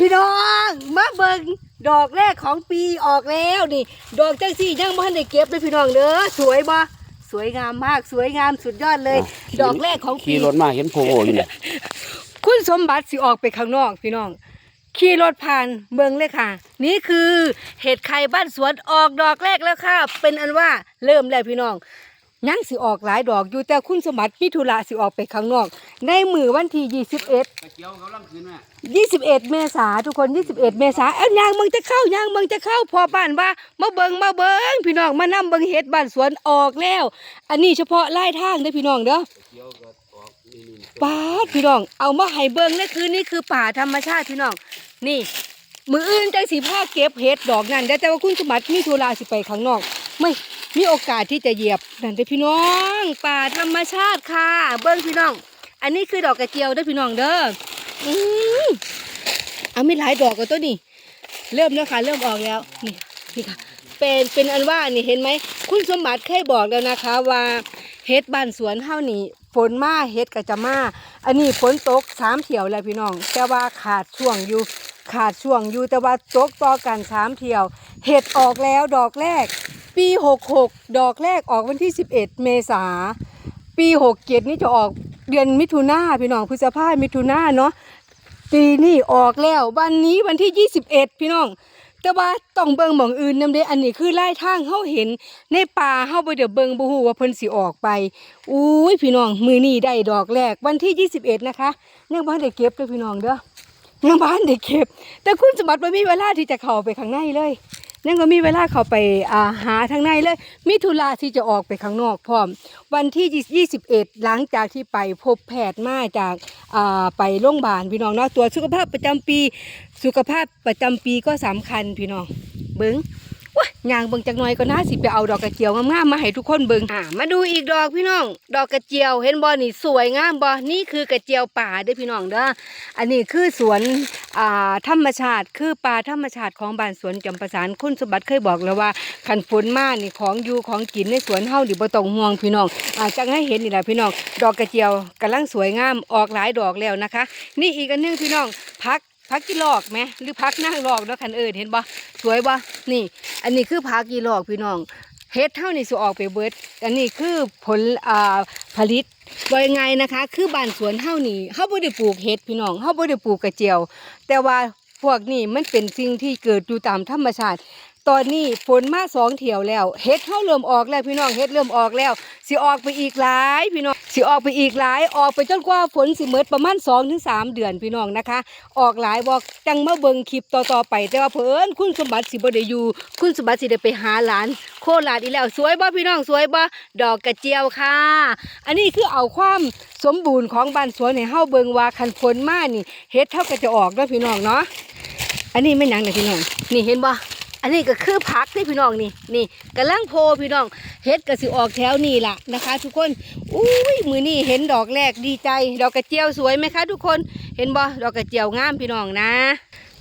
พี่น้องมาเบิ่งดอกแรกของปีออกแล้วนี่ ดอกจังสี่ยังบ่ทันได้เก็บเลยพี่น้องเด้อสวยบ่สวยงามมากสวยงามสุดยอดเลย ดอกแรกของปีขี่รถมาเห็นโพโออยู่เนี่ยคุณสมบัติสิออกไปข้างนอกพี่น้องขี่รถผ่านเมืองเลยค่ะ นี่คือเห็ดไข่บ้านสวนออกดอกแรกแล้วค่ะ เป็นอันว่าเริ่มแล้วพี่น้อง ยังสิออกหลายดอกอยู่แต่คุณสมบัติพิธุระสิออกไปข้างนอก ในมือวันที่ 21กระเจียวเขาล่ำคืนแม่21 เมษาทุกคน 21 เมษาเอ้ายางเมืองจะเข้ายางเมืองจะเข้าพอบ้านว่ามาเบิงมาเบิงพี่น้องมานํเบิงเห็ดบ้านสวนออกแล้ว อันนี้เฉพาะไล่ทางเด้อพี่น้องเด้อกระเจียวก็ออกนี่นี่ป้าดพี่น้อง เอามาให้เบิ่งนี่คือนี่คือป่าธรรมชาติพี่น้อง นี่ มืออื่นจังสีผ้าเก็บเห็ดดอกนั่นได้แต่ว่าคุณสมบัติมีธุระสิไปข้างนอก ไม่มีโอกาสที่จะเหยียบนั่นเด้อพี่น้องป่าธรรมชาติค่ะ เบิ่งพี่น้อง อันนี้คือดอกกระเจียวเด้อพี่น้องเด้ออือเอามีหลายดอกกว่าตัวนี้ เริ่มแล้วค่ะ เริ่มออกแล้วนี่นี่ค่ะเป็นเป็นอันว่านี่เห็นไหมคุณสมบัติเคยบอกแล้วนะคะ ว่าเฮ็ดบ้านสวนเฮานี่ฝนมาเฮ็ดก็จะมา อันนี้ฝนตกสามเที่ยวแล้วพี่น้อง แต่ว่าขาดช่วงอยู่ขาดช่วงอยู่แต่ว่าตกต่อกันสามเที่ยว เห็ดออกแล้วดอกแรก ปีหกหกดอกแรกออกวันที่สิบเอ็ดเมษา ปีหกเจ็ดนี่จะออกเดือนมิถุนาพี่น้องพฤษภามิถุนาเนาะปีนี้ออกแล้ววันนี้วันที่ยี่สิบเอ็ดพี่น้อง แต่ว่าต้องเบิ่งหม่องอื่นนำเด้อันนี้คือไล่ทางเฮาเห็นในป่าเฮาบ่ได้เบิ่งบ่ฮู้ว่าเพิ่นสิออกไปอุ้ยพี่น้องมื้อนี้ได้ดอกแรกวันที่ 21 นะคะยังบ่ทันได้เก็บเด้อพี่น้องเด้อยังบ่ทันได้เก็บ แต่คุณสมบัติบ่มีเวลาที่จะเข้าไปข้างในเลย นั่นก็มีเวลาเข้าไปอาหาทางในเลยมิถุลาที่จะออกไปข้างนอกพร้อม วันที่ 21 หลังจากที่ไปพบแพทย์มาจากาไปโรงพยาบาลพี่น้องเนาะตัวสุขภาพประจำปี สุขภาพประจำปีก็สำคัญพี่น้องเบิ้งว้า ยางเบิ่งจักหน่อยก็น่าสิไปเอาดอกกระเจียวงามๆมาให้ทุกคนเบิ่งอ่ามาดูอีกดอกพี่น้อง ดอกกระเจียวเห็นบ่นี่สวยงามบ่นี่คือกระเจียวป่าเด้อพี่น้องเด้ออันนี้คือสวนอ่าธรรมชาติคือป่าธรรมชาติของบ้านสวนจำปาสานคุณสมบัติเคยบอกแล้วว่าคันฝนมานี่ของอยู่ของกินในสวนเฮานี่บ่ต้องห่วงพี่น้องอ่าจังให้เห็นนี่แหละพี่น้อง ดอกกระเจียวกำลังสวยงามออกหลายดอกแล้วนะคะ นี่อีกอันนึงพี่น้องพัก พักกีหลอกไหมหรือพักนั่งหลอกเนาะคันเอิญเห็นบ่สวยบ่นี่ อันนี้คือพักกีหลอกพี่น้องเฮ็ดเท่านี้สิออกไปเบิด อันนี้คือผลอ่าผลิตว่ยังไงนะคะ คือบ้านสวนเฮานี่เฮาบ่ได้ปลูกเฮ็ดพี่น้องเฮาบ่ได้ปลูกกระเจียว แต่ว่าพวกนี้มันเป็นสิ่งที่เกิดอยู่ตามธรรมชาติ ตอนนี้ฝนมาสองเที่ยวแล้วเฮ็ดเฮาเริ่มออกแล้วพี่น้องเฮ็ดเริ่มออกแล้ว สิออกไปอีกหลายพี่น้องสิออกไปอีกหลายออกไปจนกว่าฝนสิหมดประมาณ2-3ถึงสเดือนพี่น้องนะคะ ออกหลายบอกจังมาเบิงคลิปต่อๆไป แต่ว่าเพิ่นคุณสมบัติสิบ่ได้อยู่คุณสมบัติสิได้ไปหาหลาน โคราชอีกแล้วสวยบ่พี่น้องสวยบ่ดอกกระเจียวค่ะ อันนี้คือเอาความสมบูรณ์ของบ้านสวนให้เฮาเบิงว่าคันฝนมานี่เฮ็ดเท่าก็จะออกเนาะพี่น้องเนาะอันนี้ไม่หยังนะพี่น้องนี่เห็นบ่ อันนี้ก็คือผักที่พี่น้องนี่นี่กำลังโพพี่น้องเฮ็ดก็สิออกแถวนี่ล่ะนะคะ ทุกคนอุ้ยมือนี่เห็นดอกแรกดีใจ ดอกกระเจียวสวยไหมคะ ทุกคนเห็นบ่ดอกกระเจียวงามพี่น้องนะ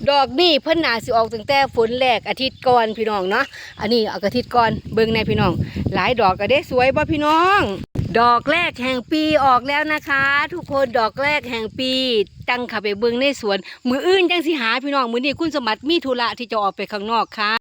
ดอกนี่เพิ่นน่าสิออกตั้งแต่ฝนแรกอาทิตย์ก่อนพี่น้องเนาะอันนี้เอาอาทิตย์ก่อนเบิ่งในพี่น้อง หลายดอกก็ได้สวยบ่พี่น้อง ดอกแรกแห่งปีออกแล้วนะคะ ทุกคนดอกแรกแห่งปีตั้งขับไปเบิ่งในสวน มืออื่นจังสิหาพี่น้องมือนี้คุณสมบัติมีธุระที่จะออกไปข้างนอกค่ะ